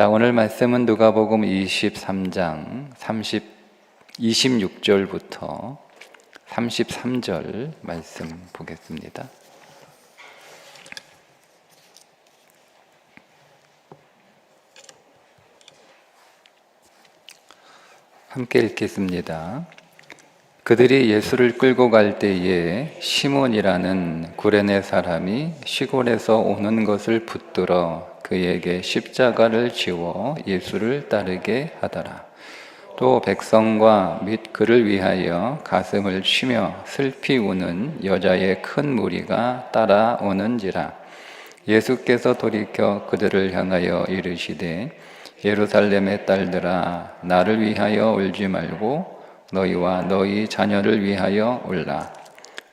자, 오늘 말씀은 누가복음 23장 30 26절부터 33절 말씀 보겠습니다. 함께 읽겠습니다. 그들이 예수를 끌고 갈 때에 시몬이라는 구레네 사람이 시골에서 오는 것을 붙들어 그에게 십자가를 지워 예수를 따르게 하더라. 또 백성과 및 그를 위하여 가슴을 치며 슬피 우는 여자의 큰 무리가 따라오는지라. 예수께서 돌이켜 그들을 향하여 이르시되 예루살렘의 딸들아 나를 위하여 울지 말고 너희와 너희 자녀를 위하여 울라.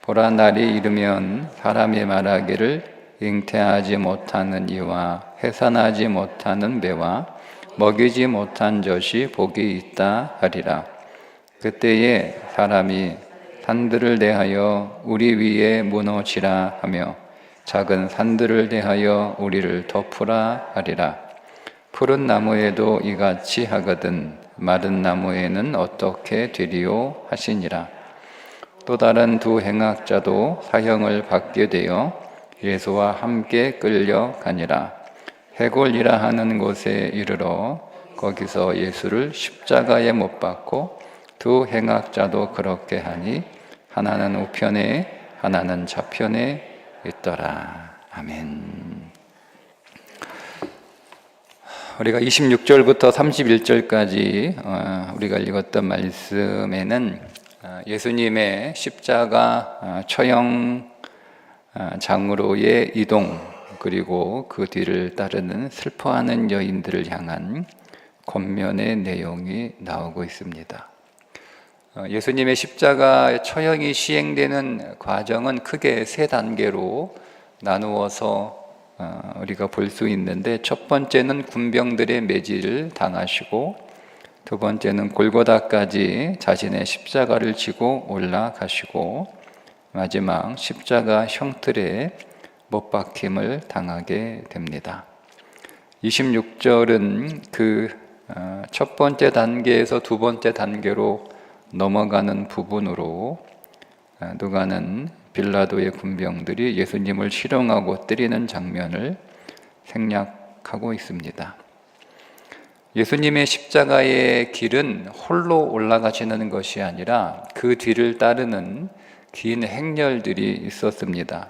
보라 날이 이르면 사람이 말하기를 잉태하지 못하는 이와 해산하지 못하는 배와 먹이지 못한 젖이 복이 있다 하리라. 그때에 사람이 산들을 대하여 우리 위에 무너지라 하며 작은 산들을 대하여 우리를 덮으라 하리라. 푸른 나무에도 이같이 하거든 마른 나무에는 어떻게 되리요 하시니라. 또 다른 두 행악자도 사형을 받게 되어 예수와 함께 끌려가니라. 해골이라 하는 곳에 이르러 거기서 예수를 십자가에 못 박고 두 행악자도 그렇게 하니 하나는 우편에 하나는 좌편에 있더라. 아멘. 우리가 26절부터 31절까지 어, 우리가 읽었던 말씀에는 어, 예수님의 십자가 어, 처형 장으로의 이동 그리고 그 뒤를 따르는 슬퍼하는 여인들을 향한 권면의 내용이 나오고 있습니다. 예수님의 십자가 처형이 시행되는 과정은 크게 세 단계로 나누어서 우리가 볼 수 있는데 첫 번째는 군병들의 매질을 당하시고 두 번째는 골고다까지 자신의 십자가를 지고 올라가시고 마지막 십자가 형틀에 못 박힘을 당하게 됩니다. 26절은 그 첫 번째 단계에서 두 번째 단계로 넘어가는 부분으로 누가는 빌라도의 군병들이 예수님을 실형하고 때리는 장면을 생략하고 있습니다. 예수님의 십자가의 길은 홀로 올라가시는 것이 아니라 그 뒤를 따르는 긴 행렬들이 있었습니다.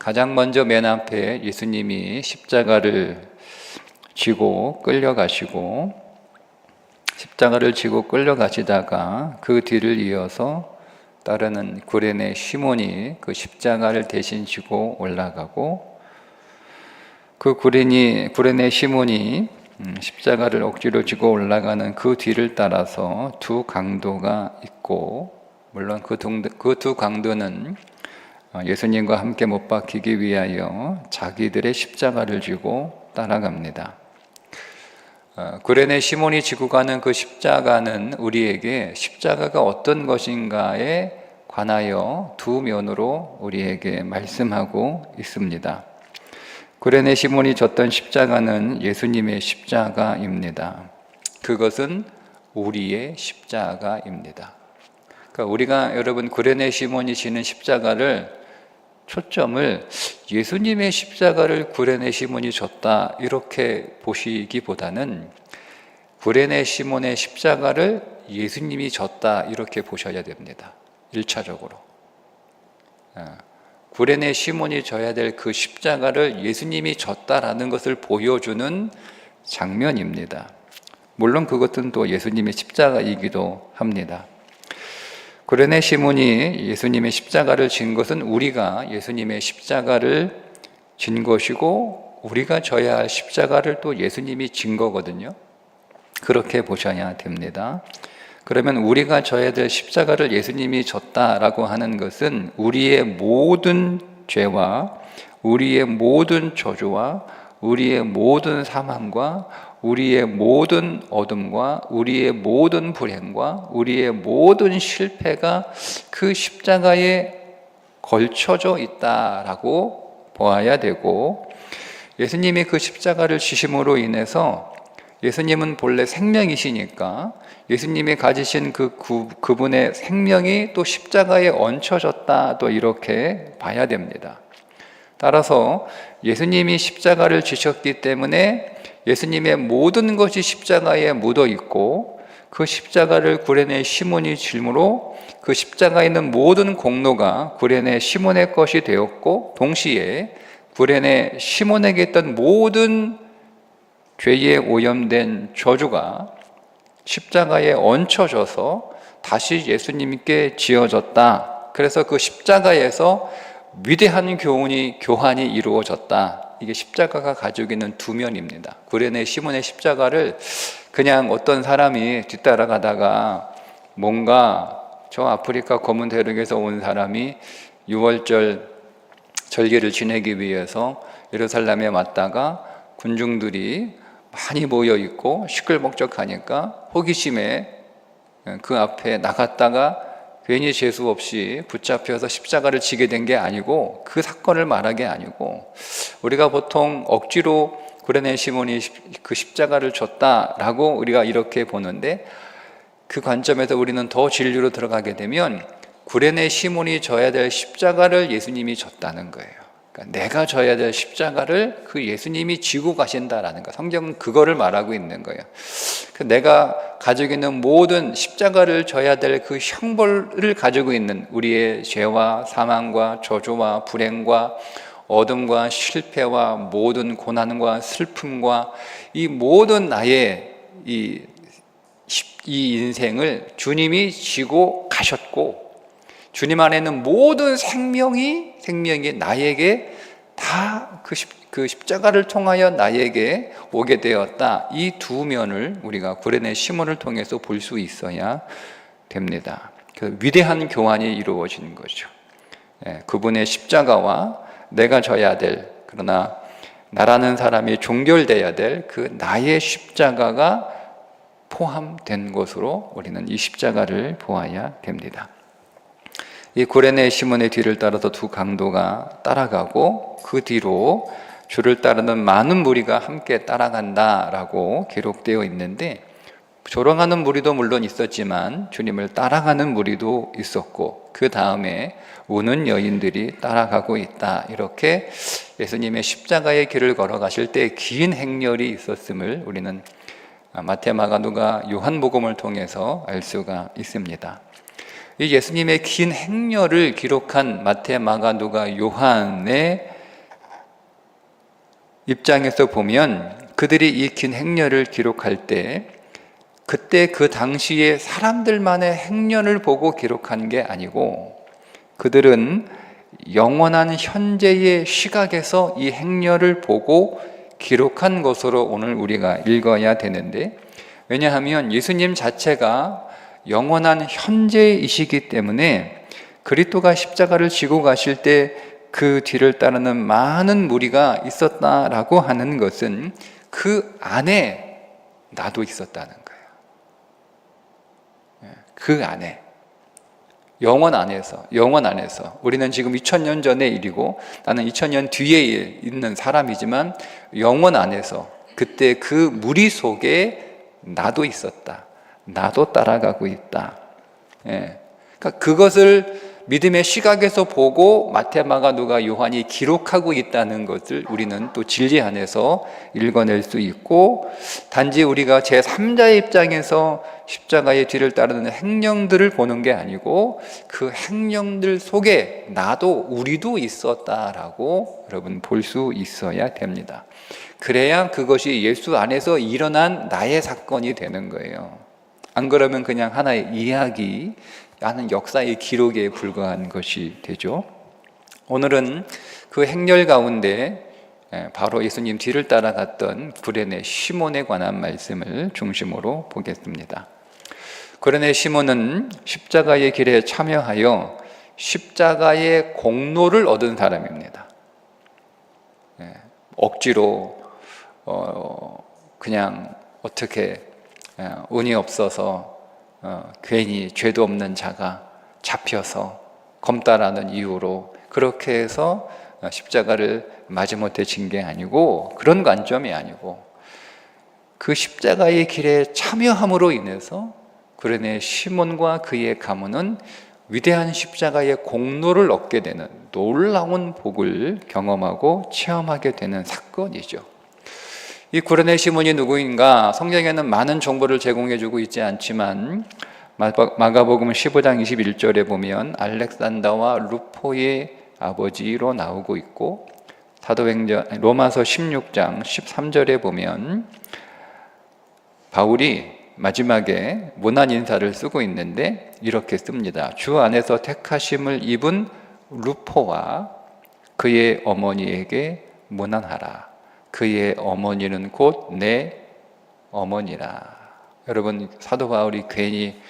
가장 먼저 맨 앞에 예수님이 십자가를 지고 끌려가시고 십자가를 지고 끌려가시다가 그 뒤를 이어서 따르는 구레네 시몬이 그 십자가를 대신 지고 올라가고 그 구레니 구레네 시몬이 음, 십자가를 억지로 지고 올라가는 그 뒤를 따라서 두 강도가 있고 물론 그두 그 강도는 어, 예수님과 함께 못 박히기 위하여 자기들의 십자가를 지고 따라갑니다. 구레네 어, 시몬이 지고 가는 그 십자가는 우리에게 십자가가 어떤 것인가에 관하여 두 면으로 우리에게 말씀하고 있습니다. 구레네 시몬이 졌던 십자가는 예수님의 십자가입니다. 그것은 우리의 십자가입니다. 그러니까 우리가 여러분 구레네 시몬이 지는 십자가를 초점을 예수님의 십자가를 구레네 시몬이 졌다 이렇게 보시기보다는 구레네 시몬의 십자가를 예수님이 졌다 이렇게 보셔야 됩니다. 1차적으로. 아, 구레네 시몬이 져야 될 그 십자가를 예수님이 졌다라는 것을 보여주는 장면입니다. 물론 그것은 또 예수님의 십자가이기도 합니다. 구레네 시몬이 예수님의 십자가를 진 것은 우리가 예수님의 십자가를 진 것이고 우리가 져야 할 십자가를 또 예수님이 진 거거든요. 그렇게 보셔야 됩니다. 그러면 우리가 져야 될 십자가를 예수님이 졌다라고 하는 것은 우리의 모든 죄와 우리의 모든 저주와 우리의 모든 사망과 우리의 모든 어둠과 우리의 모든 불행과 우리의 모든 실패가 그 십자가에 걸쳐져 있다라고 보아야 되고 예수님이 그 십자가를 지심으로 인해서 예수님은 본래 생명이시니까 예수님이 가지신 그 구- 그분의 생명이 또 십자가에 얹혀졌다 또 이렇게 봐야 됩니다. 따라서 예수님이 십자가를 지셨기 때문에 예수님의 모든 것이 십자가에 묻어 있고 그 십자가를 구레네 시몬이 질므로 그 십자가에 있는 모든 공로가 구레네 시몬의 것이 되었고 동시에 구레네 시몬에게 있던 모든 죄에 오염된 저주가 십자가에 얹혀져서 다시 예수님께 지어졌다. 그래서 그 십자가에서 위대한 교훈이 교환이 이루어졌다. 이게 십자가가 가지고 있는 두 면입니다. 구레네 시몬의 십자가를 그냥 어떤 사람이 뒤따라가다가 뭔가 저 아프리카 검은 대륙에서 온 사람이 6월절 절기를 지내기 위해서 예루살렘에 왔다가 군중들이 많이 모여 있고 시끌벅적하니까 호기심에 그 앞에 나갔다가 괜히 재수 없이 붙잡혀서 십자가를 지게 된 게 아니고 그 사건을 말한 게 아니고 우리가 보통 억지로 구레네 시몬이 십- 그 십자가를 줬다라고 우리가 이렇게 보는데 그 관점에서 우리는 더 진리로 들어가게 되면 구레네 시몬이 져야 될 십자가를 예수님이 졌다는 거예요. 그러니까 내가 져야 될 십자가를 그 예수님이 지고 가신다라는 거. 성경은 그거를 말하고 있는 거예요. 그 내가 가지고 있는 모든 십자가를 져야 될 그 형벌을 가지고 있는 우리의 죄와 사망과 저주와 불행과 어둠과 실패와 모든 고난과 슬픔과 이 모든 나의 이, 십- 이 인생을 주님이 지고 가셨고 주님 안에 있는 모든 생명이 생명이 나에게 다그 그 십자가를 통하여 나에게 오게 되었다. 이 두 면을 우리가 구레네 시몬을 통해서 볼 수 있어야 됩니다. 그 위대한 교환이 이루어지는 거죠. 예, 그분의 십자가와 내가 져야 될 그러나 나라는 사람이 종결돼야 될 그 나의 십자가가 포함된 것으로 우리는 이 십자가를 보아야 됩니다. 이 구레네 시몬의 뒤를 따라서 두 강도가 따라가고 그 뒤로 주를 따르는 많은 무리가 함께 따라간다라고 기록되어 있는데 조롱하는 무리도 물론 있었지만 주님을 따라가는 무리도 있었고 그 다음에 우는 여인들이 따라가고 있다 이렇게 예수님의 십자가의 길을 걸어가실 때 긴 행렬이 있었음을 우리는 마태 마가 누가 요한복음을 통해서 알 수가 있습니다. 이 예수님의 긴 행렬을 기록한 마태, 마가, 누가, 요한의 입장에서 보면 그들이 이 긴 행렬을 기록할 때 그때 그 당시에 사람들만의 행렬을 보고 기록한 게 아니고 그들은 영원한 현재의 시각에서 이 행렬을 보고 기록한 것으로 오늘 우리가 읽어야 되는데 왜냐하면 예수님 자체가 영원한 현재이시기 때문에 그리스도가 십자가를 지고 가실 때 그 뒤를 따르는 많은 무리가 있었다라고 하는 것은 그 안에 나도 있었다는 거예요. 예, 그 안에 영원 안에서 영원 안에서 우리는 지금 2000년 전의 일이고 나는 2000년 뒤에 있는 사람이지만 영원 안에서 그때 그 무리 속에 나도 있었다. 나도 따라가고 있다. 예. 그러니까 그것을 믿음의 시각에서 보고 마테마가 누가 요한이 기록하고 있다는 것을 우리는 또 진리 안에서 읽어낼 수 있고 단지 우리가 제 3자의 입장에서 십자가의 뒤를 따르는 행령들을 보는 게 아니고 그 행령들 속에 나도 우리도 있었다라고 여러분 볼 수 있어야 됩니다. 그래야 그것이 예수 안에서 일어난 나의 사건이 되는 거예요. 안 그러면 그냥 하나의 이야기, 하는 역사의 기록에 불과한 것이 되죠. 오늘은 그 행렬 가운데 예, 바로 예수님 뒤를 따라갔던 구레네 시몬에 관한 말씀을 중심으로 보겠습니다. 구레네 시몬은 십자가의 길에 참여하여 십자가의 공로를 얻은 사람입니다. 예, 억지로 어, 그냥 어떻게 예, 운이 없어서 어, 괜히 죄도 없는 자가 잡혀서 검다라는 이유로 그렇게 해서 어, 십자가를 마지못해 진 게 아니고 그런 관점이 아니고 그 십자가의 길에 참여함으로 인해서 구레네 시몬과 그의 가문은 위대한 십자가의 공로를 얻게 되는 놀라운 복을 경험하고 체험하게 되는 사건이죠. 이 구레네 시몬이 누구인가? 성경에는 많은 정보를 제공해 주고 있지 않지만 마가복음 15장 21절에 보면 알렉산더와 루포의 아버지로 나오고 있고 사도행전 로마서 16장 13절에 보면 바울이 마지막에 문안 인사를 쓰고 있는데 이렇게 씁니다. 주 안에서 택하심을 입은 루포와 그의 어머니에게 문안하라. 그의 어머니는 곧 내 어머니라. 여러분 사도 바울이 괜히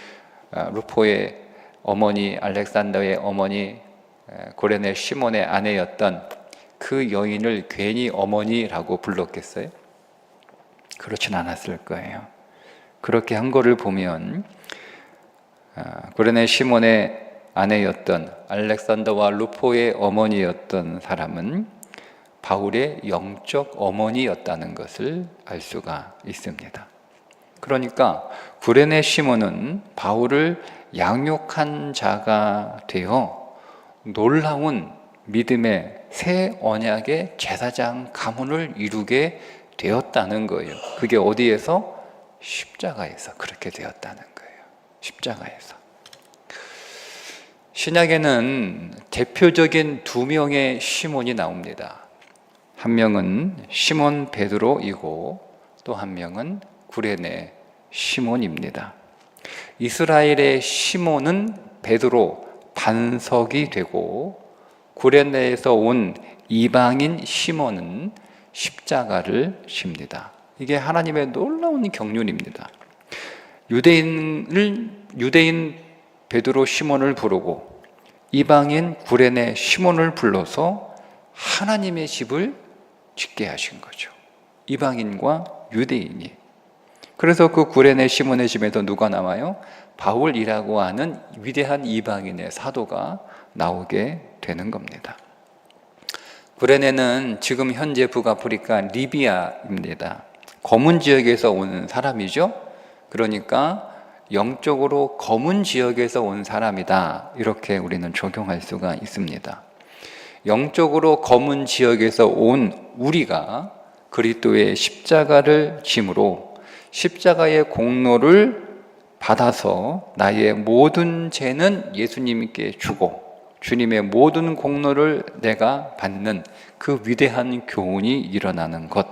아, 루포의 어머니 알렉산더의 어머니 고레네 시몬의 아내였던 그 여인을 괜히 어머니라고 불렀겠어요? 그렇진 않았을 거예요. 그렇게 한 거를 보면 아, 고레네 시몬의 아내였던 알렉산더와 루포의 어머니였던 사람은 바울의 영적 어머니였다는 것을 알 수가 있습니다. 그러니까 구레네 시몬은 바울을 양육한 자가 되어 놀라운 믿음의 새 언약의 제사장 가문을 이루게 되었다는 거예요. 그게 어디에서? 십자가에서 그렇게 되었다는 거예요. 십자가에서. 신약에는 대표적인 두 명의 시몬이 나옵니다. 한 명은 시몬 베드로이고 또 한 명은 구레네 시몬입니다. 이스라엘의 시몬은 베드로 반석이 되고 구레네에서 온 이방인 시몬은 십자가를 십니다. 이게 하나님의 놀라운 경륜입니다. 유대인을 유대인 베드로 시몬을 부르고 이방인 구레네 시몬을 불러서 하나님의 집을 짓게 하신 거죠. 이방인과 유대인이. 그래서 그 구레네 시몬의 집에서 누가 나와요? 바울이라고 하는 위대한 이방인의 사도가 나오게 되는 겁니다. 구레네는 지금 현재 북아프리카 리비아입니다. 검은 지역에서 온 사람이죠. 그러니까 영적으로 검은 지역에서 온 사람이다. 이렇게 우리는 적용할 수가 있습니다. 영적으로 검은 지역에서 온 우리가 그리스도의 십자가를 짐으로 십자가의 공로를 받아서 나의 모든 죄는 예수님께 주고 주님의 모든 공로를 내가 받는 그 위대한 교훈이 일어나는 것.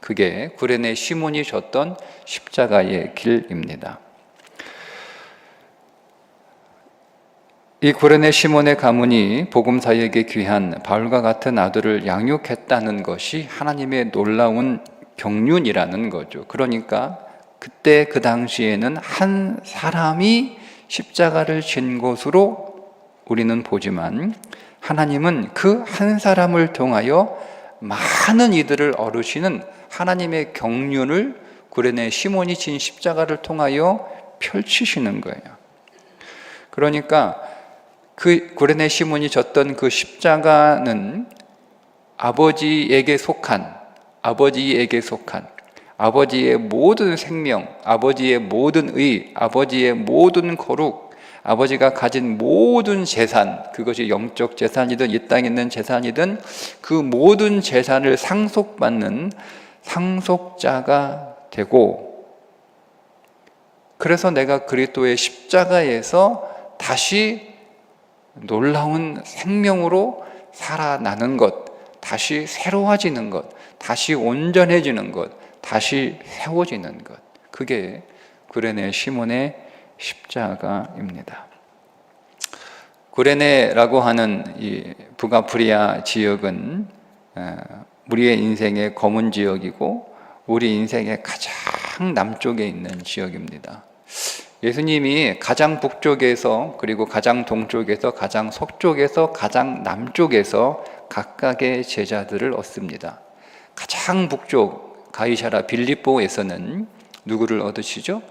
그게 구레네 시몬이 줬던 십자가의 길입니다. 이 구레네 시몬의 가문이 복음사에게 귀한 바울과 같은 아들을 양육했다는 것이 하나님의 놀라운 경륜이라는 거죠. 그러니까 그때 그 당시에는 한 사람이 십자가를 진 것으로 우리는 보지만 하나님은 그 한 사람을 통하여 많은 이들을 어르시는 하나님의 경륜을 구레네 시몬이 진 십자가를 통하여 펼치시는 거예요. 그러니까 그 구레네 시몬이 졌던 그 십자가는 아버지에게 속한 아버지에게 속한 아버지의 모든 생명, 아버지의 모든 의, 아버지의 모든 거룩, 아버지가 가진 모든 재산, 그것이 영적 재산이든 이 땅에 있는 재산이든 그 모든 재산을 상속받는 상속자가 되고 그래서 내가 그리스도의 십자가에서 다시 놀라운 생명으로 살아나는 것, 다시 새로워지는 것, 다시 온전해지는 것, 다시 세워지는 것. 그게 구레네 시몬의 십자가입니다. 구레네라고 하는 이 북아프리아 지역은 어, 우리의 인생의 검은 지역이고 우리 인생의 가장 남쪽에 있는 지역입니다. 예수님이 가장 북쪽에서 그리고 가장 동쪽에서 가장 서쪽에서 가장 남쪽에서 각각의 제자들을 얻습니다. 가장 북쪽 가이샤라 빌립보에서는 누구를 얻으시죠?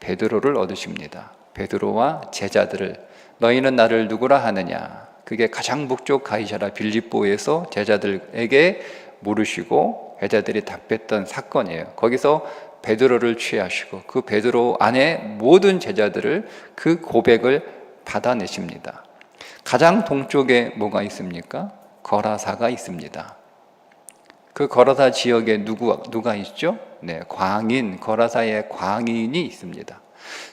베드로를 얻으십니다. 베드로와 제자들을 너희는 나를 누구라 하느냐? 그게 가장 북쪽 가이샤라 빌립보에서 제자들에게 물으시고 제자들이 답했던 사건이에요. 거기서 베드로를 취하시고 그 베드로 안에 모든 제자들을 그 고백을 받아내십니다. 가장 동쪽에 뭐가 있습니까? 거라사가 있습니다. 그 거라사 지역에 누구, 누가 있죠? 네, 광인, 거라사의 광인이 있습니다.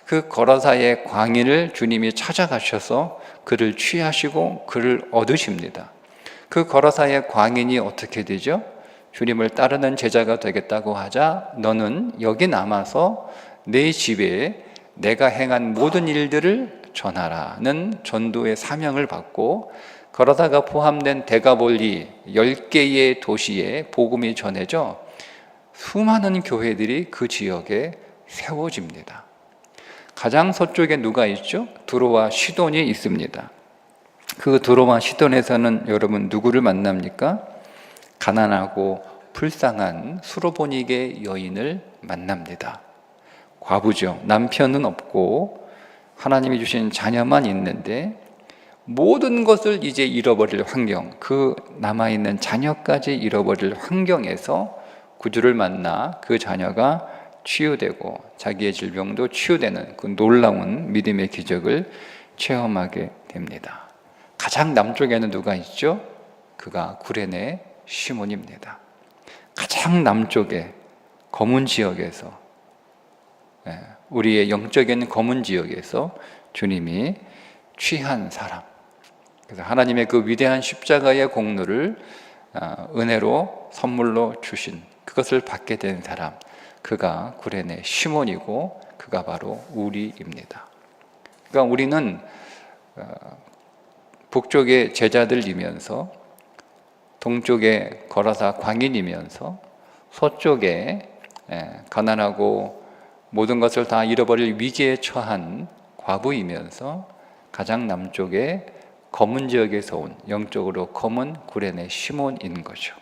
그 거라사의 광인을 주님이 찾아가셔서 그를 취하시고 그를 얻으십니다. 그 거라사의 광인이 어떻게 되죠? 주님을 따르는 제자가 되겠다고 하자 너는 여기 남아서 내 집에 내가 행한 모든 일들을 전하라는 전도의 사명을 받고 걸어다가 포함된 대가볼리 10개의 도시에 복음이 전해져 수많은 교회들이 그 지역에 세워집니다. 가장 서쪽에 누가 있죠? 두로와 시돈이 있습니다. 그 두로와 시돈에서는 여러분 누구를 만납니까? 가난하고 불쌍한 수로보닉의 여인을 만납니다. 과부죠. 남편은 없고 하나님이 주신 자녀만 있는데 모든 것을 이제 잃어버릴 환경, 그 남아있는 자녀까지 잃어버릴 환경에서 구주를 만나 그 자녀가 치유되고 자기의 질병도 치유되는 그 놀라운 믿음의 기적을 체험하게 됩니다. 가장 남쪽에는 누가 있죠? 그가 구레네 시몬입니다. 가장 남쪽에 검은 지역에서 예, 우리의 영적인 검은 지역에서 주님이 취한 사람. 그래서 하나님의 그 위대한 십자가의 공로를 아, 은혜로 선물로 주신 그것을 받게 된 사람. 그가 구레네 시몬이고 그가 바로 우리입니다. 그러니까 우리는 어, 북쪽의 제자들이면서 동쪽의 거라사 광인이면서 서쪽에 예, 가난하고 모든 것을 다 잃어버릴 위기에 처한 과부이면서 가장 남쪽에 검은 지역에서 온 영적으로 검은 구레네 시몬인 거죠.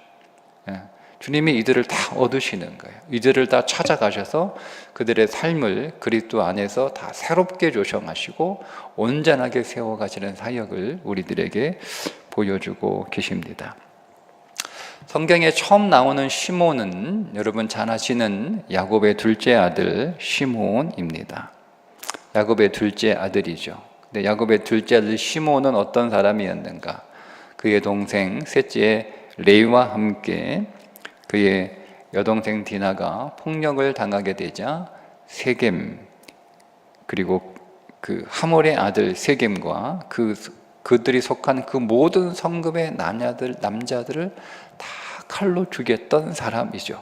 예, 주님이 이들을 다 얻으시는 거예요. 이들을 다 찾아가셔서 그들의 삶을 그리스도 안에서 다 새롭게 조성하시고 온전하게 세워가시는 사역을 우리들에게 보여주고 계십니다. 성경에 처음 나오는 시몬은 여러분 잘 아시는 야곱의 둘째 아들 시몬입니다. 야곱의 둘째 아들이죠. 근데 야곱의 둘째 아들 시몬은 어떤 사람이었는가? 그의 동생 셋째 레이와 함께 그의 여동생 디나가 폭력을 당하게 되자 세겜 그리고 그 하몰의 아들 세겜과 그 그들이 속한 그 모든 성급의 남자들 남자들을 다 칼로 죽였던 사람이죠.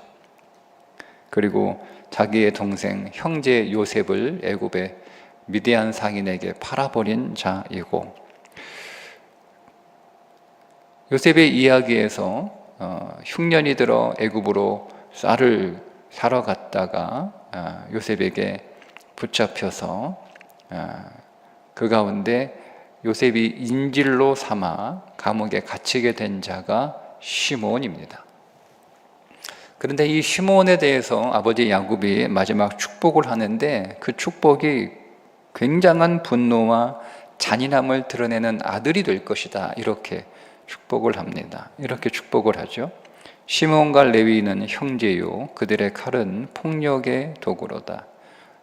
그리고 자기의 동생 형제 요셉을 애굽의 미디안 상인에게 팔아버린 자이고 요셉의 이야기에서 어, 흉년이 들어 애굽으로 쌀을 사러 갔다가 어, 요셉에게 붙잡혀서 어, 그 가운데 요셉이 인질로 삼아 감옥에 갇히게 된 자가 시몬입니다. 그런데 이 시몬에 대해서 아버지 야곱이 마지막 축복을 하는데 그 축복이 굉장한 분노와 잔인함을 드러내는 아들이 될 것이다. 이렇게 축복을 합니다. 이렇게 축복을 하죠. 시몬과 레위는 형제요 그들의 칼은 폭력의 도구로다.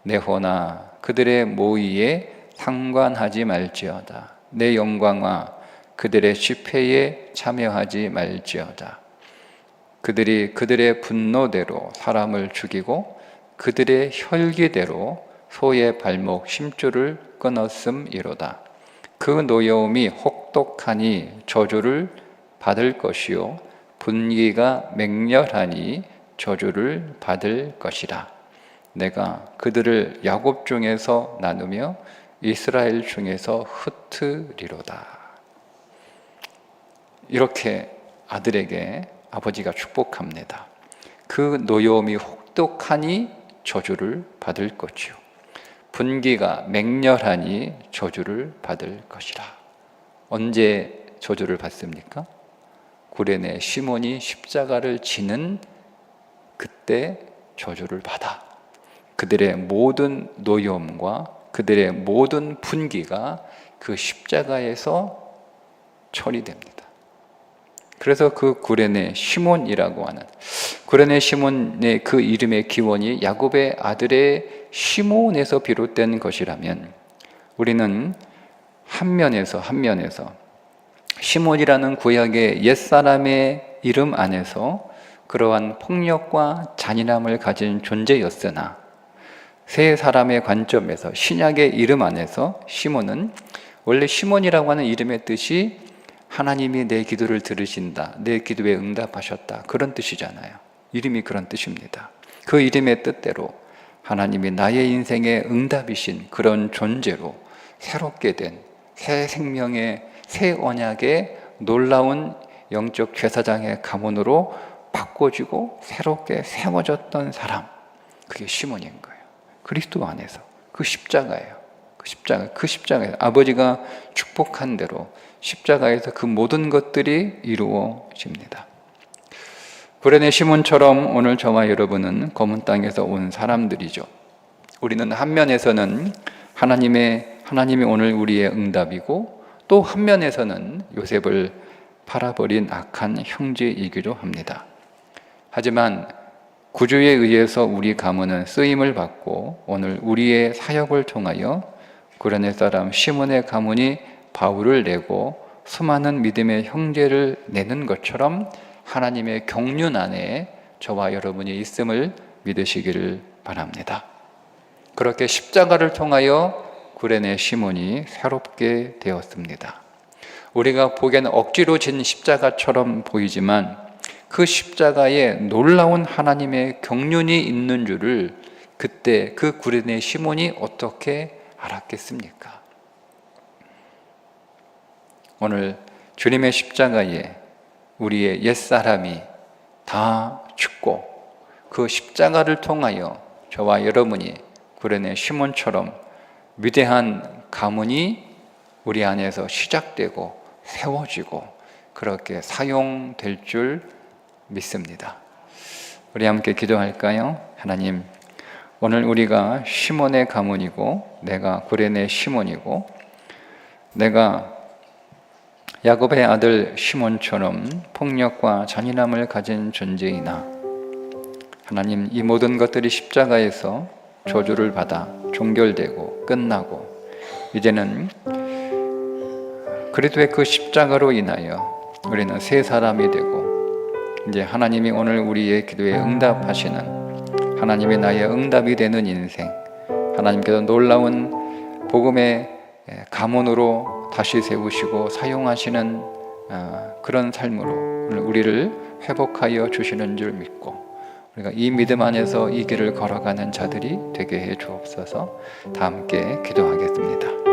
내호나 그들의 모의에 상관하지 말지어다. 내 영광과 그들의 집회에 참여하지 말지어다. 그들이 그들의 분노대로 사람을 죽이고 그들의 혈기대로 소의 발목 심줄을 끊었음이로다. 그 노여움이 혹독하니 저주를 받을 것이요 분기가 맹렬하니 저주를 받을 것이라. 내가 그들을 야곱 중에서 나누며 이스라엘 중에서 흩으리로다. 이렇게 아들에게 아버지가 축복합니다. 그 노여움이 혹독하니 저주를 받을 것이요. 분기가 맹렬하니 저주를 받을 것이라. 언제 저주를 받습니까? 구레네 시몬이 십자가를 지는 그때 저주를 받아. 그들의 모든 노여움과 그들의 모든 분기가 그 십자가에서 처리됩니다. 그래서 그 구레네 시몬이라고 하는 구레네 시몬의 그 이름의 기원이 야곱의 아들의 시몬에서 비롯된 것이라면 우리는 한 면에서 한 면에서 시몬이라는 구약의 옛사람의 이름 안에서 그러한 폭력과 잔인함을 가진 존재였으나 세 사람의 관점에서 신약의 이름 안에서 시몬은 원래 시몬이라고 하는 이름의 뜻이 하나님이 내 기도를 들으신다, 내 기도에 응답하셨다 그런 뜻이잖아요. 이름이 그런 뜻입니다. 그 이름의 뜻대로 하나님이 나의 인생의 응답이신 그런 존재로 새롭게 된 새 생명의 새 언약의 놀라운 영적 제사장의 가문으로 바꿔지고 새롭게 세워졌던 사람 그게 시몬인 거예요. 그리스도 안에서 그 십자가예요. 그 십자가 그 십자가에서 아버지가 축복한 대로 십자가에서 그 모든 것들이 이루어집니다. 구레네 시몬처럼 오늘 저와 여러분은 검은 땅에서 온 사람들이죠. 우리는 한 면에서는 하나님의 하나님이 오늘 우리의 응답이고 또 한 면에서는 요셉을 팔아버린 악한 형제이기도 합니다. 하지만 구주에 의해서 우리 가문은 쓰임을 받고 오늘 우리의 사역을 통하여 구레네 사람 시몬의 가문이 바울을 내고 수많은 믿음의 형제를 내는 것처럼 하나님의 경륜 안에 저와 여러분이 있음을 믿으시기를 바랍니다. 그렇게 십자가를 통하여 구레네 시몬이 새롭게 되었습니다. 우리가 보기에는 억지로 진 십자가처럼 보이지만 그 십자가에 놀라운 하나님의 경륜이 있는 줄을 그때 그 구레네 시몬이 어떻게 알았겠습니까? 오늘 주님의 십자가에 우리의 옛사람이 다 죽고 그 십자가를 통하여 저와 여러분이 구레네 시몬처럼 위대한 가문이 우리 안에서 시작되고 세워지고 그렇게 사용될 줄 믿습니다. 우리 함께 기도할까요? 하나님, 오늘 우리가 시몬의 가문이고 내가 구레네 시몬이고 내가 야곱의 아들 시몬처럼 폭력과 잔인함을 가진 존재이나 하나님 이 모든 것들이 십자가에서 저주를 받아 종결되고 끝나고 이제는 그리스도의 그 십자가로 인하여 우리는 새 사람이 되고 이제 하나님이 오늘 우리의 기도에 응답하시는 하나님이 나의 응답이 되는 인생 하나님께서 놀라운 복음의 가문으로 다시 세우시고 사용하시는 어, 그런 삶으로 우리를 회복하여 주시는 줄 믿고 우리가 이 믿음 안에서 이 길을 걸어가는 자들이 되게 해 주옵소서. 다 함께 기도하겠습니다.